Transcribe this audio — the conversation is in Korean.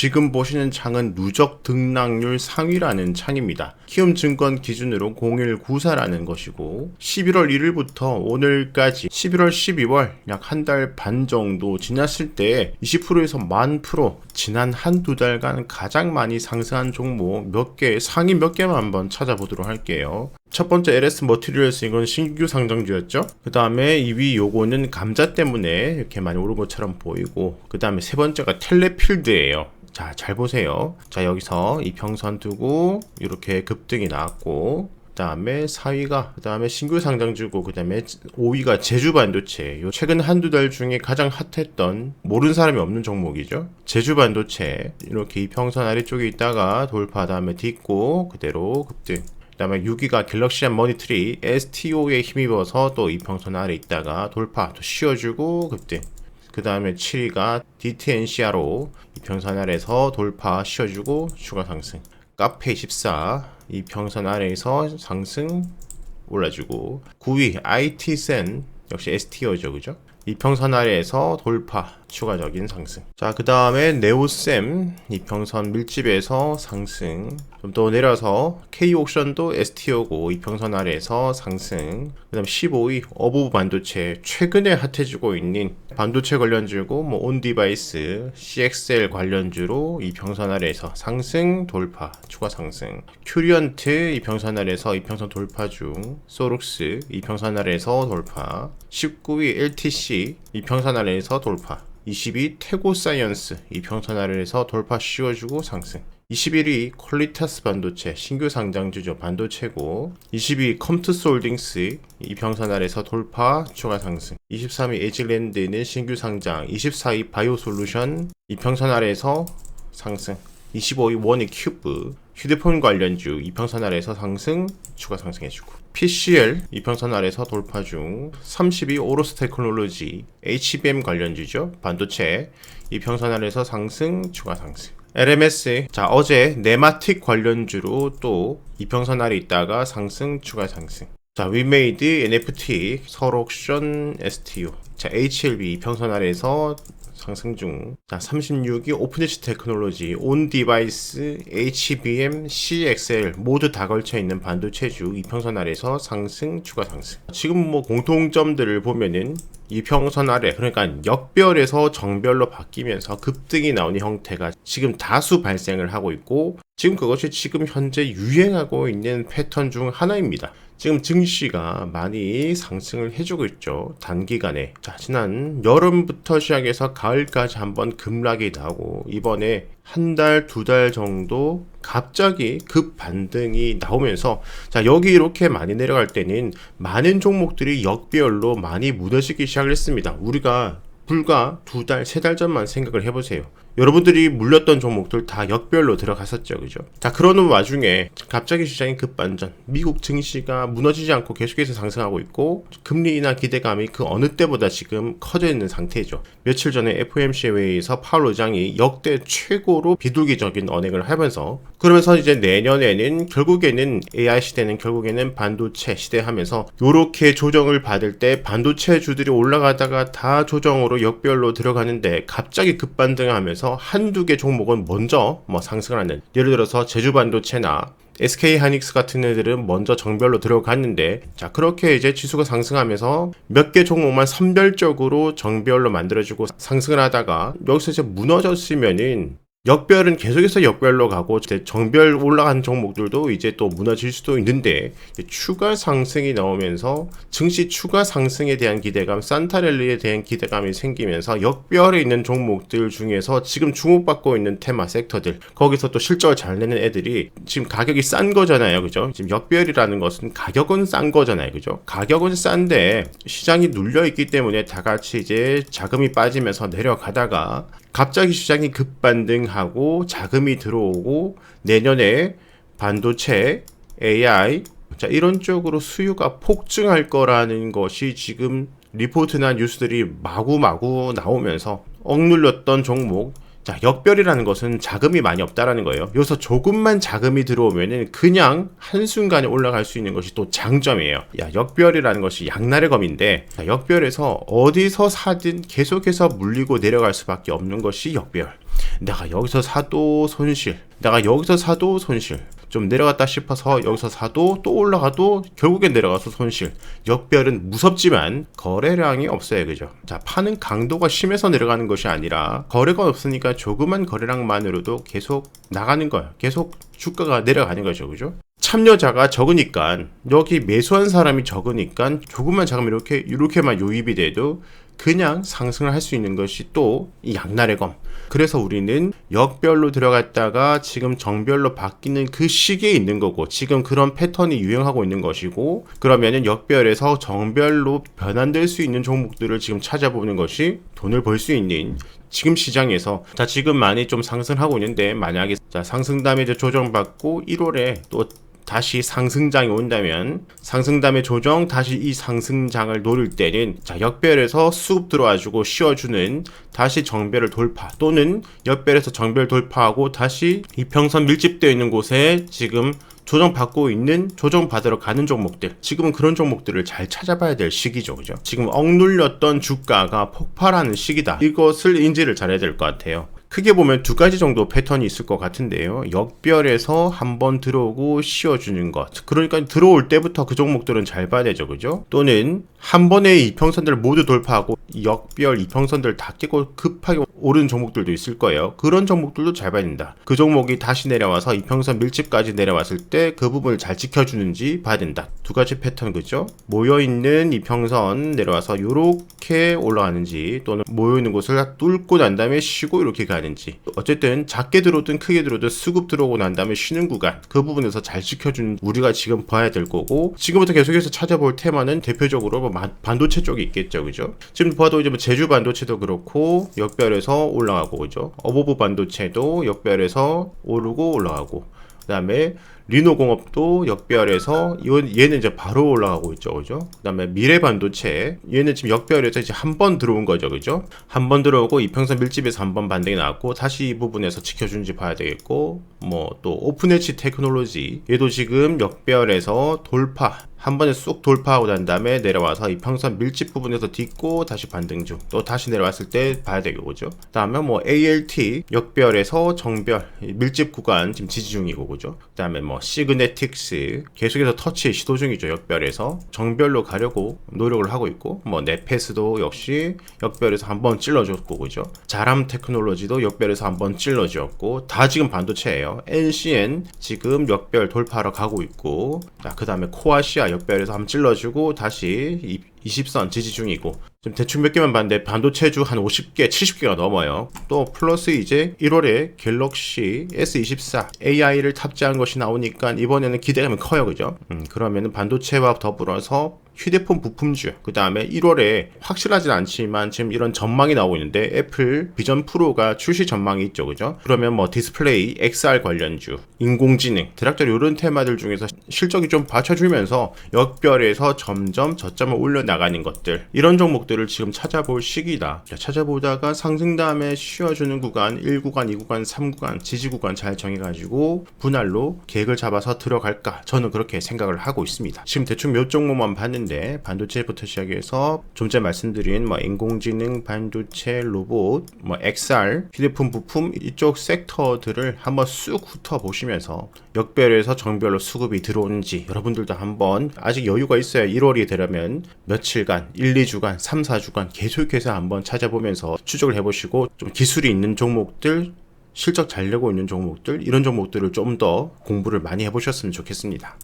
지금 보시는 창은 누적 등락률 상위라는 창입니다. 키움증권 기준으로 0194라는 것이고 11월 1일부터 오늘까지 11월 12월 약 한 달 반 정도 지났을 때 20%에서 만 프로 지난 한 두 달간 가장 많이 상승한 종목 몇 개, 상위 몇 개만 한번 찾아보도록 할게요. 첫 번째 LS 머티리얼스 이건 신규 상장주였죠. 그 다음에 2위 요거는 감자 때문에 이렇게 많이 오른 것처럼 보이고 그 다음에 세 번째가 텔레필드예요. 자, 잘 보세요. 자, 여기서 이평선 두고 이렇게 급등이 나왔고 그 다음에 4위가 그 다음에 신규 상장주고 그 다음에 5위가 제주 반도체. 요 최근 한두 달 중에 가장 핫했던 모르는 사람이 없는 종목이죠. 제주 반도체. 이렇게 이평선 아래쪽에 있다가 돌파 다음에 딛고 그대로 급등. 그다음에 6위가 갤럭시안 머니트리 STO에 힘입어서 또 이평선 아래 있다가 돌파 또 씌워주고 급등. 그 다음에 7위가 DTNCR로 이평선 아래에서 돌파 씌워주고 추가 상승. 카페 24 이평선 아래에서 상승 올라주고 9위 IT센 역시 STO죠 그죠? 이평선 아래에서 돌파 추가적인 상승. 자 그 다음에 네오셈 이평선 밀집에서 상승. 좀 더 내려서 K옥션도 STO고 이평선 아래에서 상승. 그 다음 15위 어부 반도체 최근에 핫해지고 있는 반도체 관련주고 뭐 온디바이스 CXL 관련주로 이평선 아래에서 상승 돌파 추가 상승. 큐리언트 이평선 아래에서 이평선 돌파 중 소룩스 이평선 아래에서 돌파. 19위 LTC 이평선 아래에서 돌파 22 태고 사이언스 이 평선 아래에서 돌파 씌워주고 상승. 21위 퀄리타스 반도체 신규 상장주죠 반도체고 22위 컴투스 홀딩스 이평선 아래에서 돌파 추가 상승. 23위 에지랜드는 신규 상장 24위 바이오솔루션 이평선 아래에서 상승 25위 원익 큐브 휴대폰 관련주 이평선 아래에서 상승 추가 상승해주고. PCL 이평선 아래에서 돌파 중. 32 오로스 테크놀로지 HBM 관련주죠. 반도체 이평선 아래에서 상승 추가 상승. LMS 자 어제 네마틱 관련주로 또 이평선 아래 있다가 상승 추가 상승. 자 위메이드 NFT 설옥션 STU 자 HLB 이평선 아래에서 상승 중. 자, 36위 오픈엣지 테크놀로지, 온 디바이스, HBM, CXL 모두 다 걸쳐 있는 반도체주 이평선 아래에서 상승, 추가 상승. 지금 뭐 공통점들을 보면은 이평선 아래 그러니까 역별에서 정별로 바뀌면서 급등이 나오는 형태가 지금 다수 발생을 하고 있고 지금 그것이 지금 현재 유행하고 있는 패턴 중 하나입니다. 지금 증시가 많이 상승을 해주고 있죠. 단기간에. 자, 지난 여름부터 시작해서 가을까지 한번 급락이 나오고, 이번에 한 달, 두 달 정도 갑자기 급 반등이 나오면서, 자, 여기 이렇게 많이 내려갈 때는 많은 종목들이 역별로 많이 무너지기 시작을 했습니다. 우리가 불과 두 달, 세 달 전만 생각을 해보세요. 여러분들이 물렸던 종목들 다 역별로 들어갔었죠. 그죠? 자, 그러는 와중에 갑자기 시장이 급반전. 미국 증시가 무너지지 않고 계속해서 상승하고 있고 금리 인하 기대감이 그 어느 때보다 지금 커져 있는 상태죠. 며칠 전에 FOMC 회의에서 파월 의장이 역대 최고로 비둘기적인 언행을 하면서 그러면서 이제 내년에는 결국에는 AI 시대는 결국에는 반도체 시대 하면서 요렇게 조정을 받을 때 반도체 주들이 올라가다가 다 조정으로 역별로 들어가는데 갑자기 급반등하면서 중에서 한두 개 종목은 먼저 뭐 상승을 하는 예를 들어서 제주 반도체나 SK 하닉스 같은 애들은 먼저 정별로 들어갔는데 자 그렇게 이제 지수가 상승하면서 몇 개 종목만 선별적으로 정별로 만들어주고 상승을 하다가 여기서 이제 무너졌으면은 역별은 계속해서 역별로 가고 정별 올라간 종목들도 이제 또 무너질 수도 있는데 추가 상승이 나오면서 증시 추가 상승에 대한 기대감, 산타랠리에 대한 기대감이 생기면서 역별에 있는 종목들 중에서 지금 주목받고 있는 테마 섹터들 거기서 또 실적을 잘 내는 애들이 지금 가격이 싼 거잖아요, 그죠? 지금 역별이라는 것은 가격은 싼 거잖아요, 그죠? 가격은 싼데 시장이 눌려 있기 때문에 다 같이 이제 자금이 빠지면서 내려가다가 갑자기 시장이 급반등하고 자금이 들어오고 내년에 반도체, AI 자 이런 쪽으로 수요가 폭증할 거라는 것이 지금 리포트나 뉴스들이 마구마구 나오면서 억눌렸던 종목 자, 역별이라는 것은 자금이 많이 없다라는 거예요. 여기서 조금만 자금이 들어오면은 그냥 한순간에 올라갈 수 있는 것이 또 장점이에요. 야, 역별이라는 것이 양날의 검인데, 자, 역별에서 어디서 사든 계속해서 물리고 내려갈 수밖에 없는 것이 역별. 내가 여기서 사도 손실, 내가 여기서 사도 손실. 좀 내려갔다 싶어서 여기서 사도 또 올라가도 결국엔 내려가서 손실. 역별은 무섭지만 거래량이 없어요. 그죠? 자, 파는 강도가 심해서 내려가는 것이 아니라 거래가 없으니까 조그만 거래량만으로도 계속 나가는 거예요. 계속 주가가 내려가는 거죠. 그죠? 참여자가 적으니까 여기 매수한 사람이 적으니까 조금만 자금 이렇게 이렇게만 요입이 돼도 그냥 상승을 할 수 있는 것이 또 이 양날의 검. 그래서 우리는 역별로 들어갔다가 지금 정별로 바뀌는 그 시기에 있는 거고 지금 그런 패턴이 유행하고 있는 것이고 그러면은 역별에서 정별로 변환될 수 있는 종목들을 지금 찾아보는 것이 돈을 벌 수 있는 지금 시장에서 자 지금 많이 좀 상승하고 있는데 만약에 자 상승 다음에 이제 조정받고 1월에 또 다시 상승장이 온다면 상승 다음에 조정 다시 이 상승장을 노릴 때는 자 역별에서 수급 들어와주고 씌워주는 다시 정별을 돌파 또는 역별에서 정별 돌파하고 다시 이평선 밀집되어 있는 곳에 지금 조정받고 있는 조정받으러 가는 종목들 지금은 그런 종목들을 잘 찾아봐야 될 시기죠. 그죠? 지금 억눌렸던 주가가 폭발하는 시기다. 이것을 인지를 잘해야 될 것 같아요 크게 보면 두 가지 정도 패턴이 있을 것 같은데요. 역별에서 한번 들어오고 씌워주는 것. 그러니까 들어올 때부터 그 종목들은 잘 봐야 되죠. 그죠? 또는 한 번에 이평선들을 모두 돌파하고 역별 이평선들 다 깨고 급하게 오르는 종목들도 있을 거예요. 그런 종목들도 잘 봐야 된다. 그 종목이 다시 내려와서 이평선 밀집까지 내려왔을 때 그 부분을 잘 지켜주는지 봐야 된다. 두 가지 패턴 그죠? 모여있는 이평선 내려와서 요렇게 올라가는지 또는 모여있는 곳을 뚫고 난 다음에 쉬고 이렇게 가 는지 어쨌든 작게 들어오든 크게 들어오든 수급 들어오고 난 다음에 쉬는 구간 그 부분에서 잘 지켜주는 우리가 지금 봐야 될 거고 지금부터 계속해서 찾아볼 테마는 대표적으로 뭐 마- 반도체 쪽이 있겠죠 그죠? 지금 봐도 이제 뭐 제주 반도체도 그렇고 역별에서 올라가고 그죠? 어보브 반도체도 역별에서 오르고 올라가고 그 다음에 리노공업도 역별에서 이건 얘는 이제 바로 올라가고 있죠, 그죠? 그다음에 미래반도체 얘는 지금 역별에서 이제 한 번 들어온 거죠, 그죠? 한 번 들어오고 이평선 밀집에서 한 번 반등이 나왔고 다시 이 부분에서 지켜주는지 봐야 되겠고 뭐 또 오픈엣지 테크놀로지 얘도 지금 역별에서 돌파 한 번에 쑥 돌파하고 난 다음에 내려와서 이 평선 밀집 부분에서 딛고 다시 반등 중. 또 다시 내려왔을 때 봐야 되고 그죠? 다음에 뭐 ALT 역별에서 정별 밀집 구간 지금 지지 중이고 그죠? 그 다음에 뭐 시그네틱스 계속해서 터치 시도 중이죠 역별에서. 정별로 가려고 노력을 하고 있고 뭐 네페스도 역시 역별에서 한번 찔러줬고 그죠? 자람 테크놀로지도 역별에서 한번 찔러주었고 다 지금 반도체예요. NCN 지금 역별 돌파하러 가고 있고 그 다음에 코아시아 역별에서 한번 찔러주고 다시 이 20선 지지 중이고 지금 대충 몇 개만 봤는데 반도체주 한 50개, 70개가 넘어요. 또 플러스 이제 1월에 갤럭시 S24 AI를 탑재한 것이 나오니까 이번에는 기대감이 커요, 그죠? 음, 그러면은 반도체와 더불어서 휴대폰 부품주, 그 다음에 1월에 확실하진 않지만 지금 이런 전망이 나오고 있는데 애플 비전 프로가 출시 전망이 있죠, 그죠? 그러면 뭐 디스플레이, XR 관련주, 인공지능, 대략적으로 이런 테마들 중에서 실적이 좀 받쳐주면서 역별에서 점점 저점을 올려 나가는 것들 이런 종목들을 지금 찾아볼 시기다. 찾아보다가 상승 다음에 쉬어주는 구간 1구간, 2구간, 3구간, 지지 구간 잘 정해가지고 분할로 계획을 잡아서 들어갈까? 저는 그렇게 생각을 하고 있습니다. 지금 대충 몇 종목만 봤 는데 반도체부터 시작해서 좀 전에 말씀드린 뭐 인공지능, 반도체, 로봇, 뭐 XR, 휴대폰 부품 이쪽 섹터들을 한번 쑥 훑어 보시면서 역별에서 정별로 수급이 들어오는지 여러분들도 한번 아직 여유가 있어야 1월이 되려면 며칠간, 1, 2주간, 3, 4주간 계속해서 한번 찾아보면서 추적을 해보시고 좀 기술이 있는 종목들 실적 잘 내고 있는 종목들 이런 종목들을 좀 더 공부를 많이 해보셨으면 좋겠습니다.